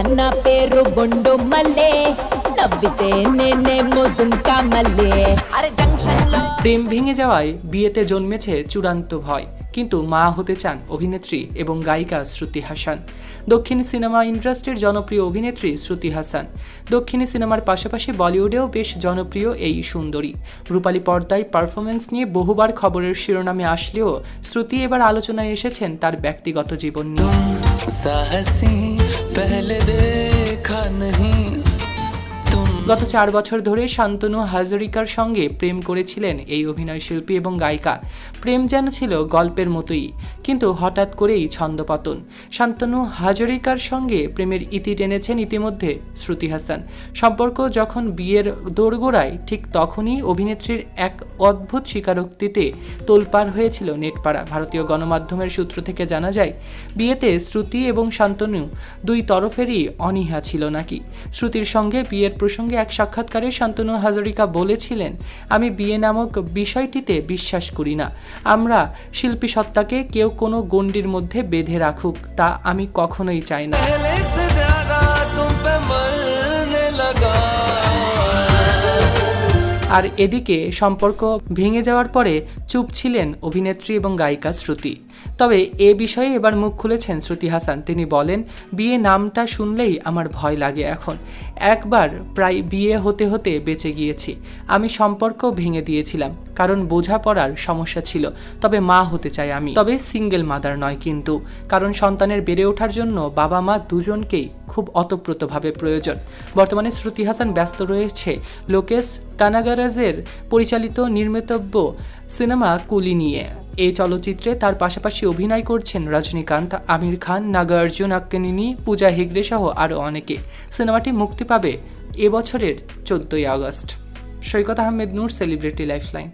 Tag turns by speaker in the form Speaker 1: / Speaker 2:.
Speaker 1: నా పేరు బొండు మల్లే నవ్వితే నేనే మోజుంకా మల్లే అరే జంక్షన్ లో
Speaker 2: প্রেম ভেঙে যাওয়ায় বিয়েতে জন্মেছে চূড়ান্ত ভয় কিন্তু মা হতে চান অভিনেত্রী এবং গায়িকা শ্রুতি হাসান। দক্ষিণী সিনেমা ইন্ডাস্ট্রির জনপ্রিয় অভিনেত্রী শ্রুতি হাসান। দক্ষিণী সিনেমার পাশাপাশি বলিউডেও বেশ জনপ্রিয় এই সুন্দরী। রূপালী পর্দায় পারফরমেন্স নিয়ে বহুবার খবরের শিরোনামে আসলেও শ্রুতি এবার আলোচনায় এসেছেন তার ব্যক্তিগত জীবন নিয়ে। গত চার বছর ধরে শান্তনু হাজারিকার সঙ্গে প্রেম করেছিলেন এই অভিনয় শিল্পী এবং গায়িকা। প্রেম যেন ছিল গল্পের মতোই, কিন্তু হঠাৎ করেই ছন্দপতন। শান্তনু হাজারিকার সঙ্গে প্রেমের ইতি টেনেছেন ইতিমধ্যে শ্রুতি হাসান। সম্পর্ক যখন বিয়ের দোরগোড়ায়, ঠিক তখনই অভিনেত্রীর এক অদ্ভুত স্বীকারোক্তিতে তোলপার হয়েছিল নেটপাড়া। ভারতীয় গণমাধ্যমের সূত্র থেকে জানা যায়, বিয়েতে শ্রুতি এবং শান্তনু দুই তরফেরই অনীহা ছিল নাকি। শ্রুতির সঙ্গে বিয়ের প্রসঙ্গে এক সাক্ষাৎকারে শান্তনু হাজারিকা বলেছিলেন, আমি বিয়ে নামক বিষয়টিতে বিশ্বাস করি না। আমরা শিল্পী সত্তাকে কেউ কোনো গণ্ডির মধ্যে বেঁধে রাখুক, তা আমি কখনোই চাই না। আর এদিকে সম্পর্ক ভেঙে যাওয়ার পরে চুপ ছিলেন অভিনেত্রী এবং গায়িকা শ্রুতি। তবে এ বিষয়ে এবার মুখ খুলেছেন শ্রুতি হাসান। তিনি বলেন, বিয়ে নামটা শুনলেই আমার ভয় লাগে এখন। একবার প্রায় বিয়ে হতে হতে বেঁচে গিয়েছি। আমি সম্পর্ক ভেঙে দিয়েছিলাম, কারণ বোঝাপড়ার সমস্যা ছিল। তবে মা হতে চাই আমি। তবে সিঙ্গেল মাদার নয় কিন্তু, কারণ সন্তানের বেড়ে ওঠার জন্য বাবা মা দুজনকেই খুব অতপ্রতভাবে প্রয়োজন। বর্তমানে শ্রুতি হাসান ব্যস্ত রয়েছে। লোকেশ কানাগারাজের পরিচালিত নির্মিতব্য সিনেমা কুলি নিয়ে। এই চলচ্চিত্রে তার পাশাপাশি অভিনয় করছেন রজনীকান্ত, আমির খান, নাগার্জুন আক্কেনিনি, পূজা হেগড়ে সহ আরও অনেকে। সিনেমাটি মুক্তি পাবে এবছরের চোদ্দই August. Saikat Ahmed Noor, celebrity lifeline.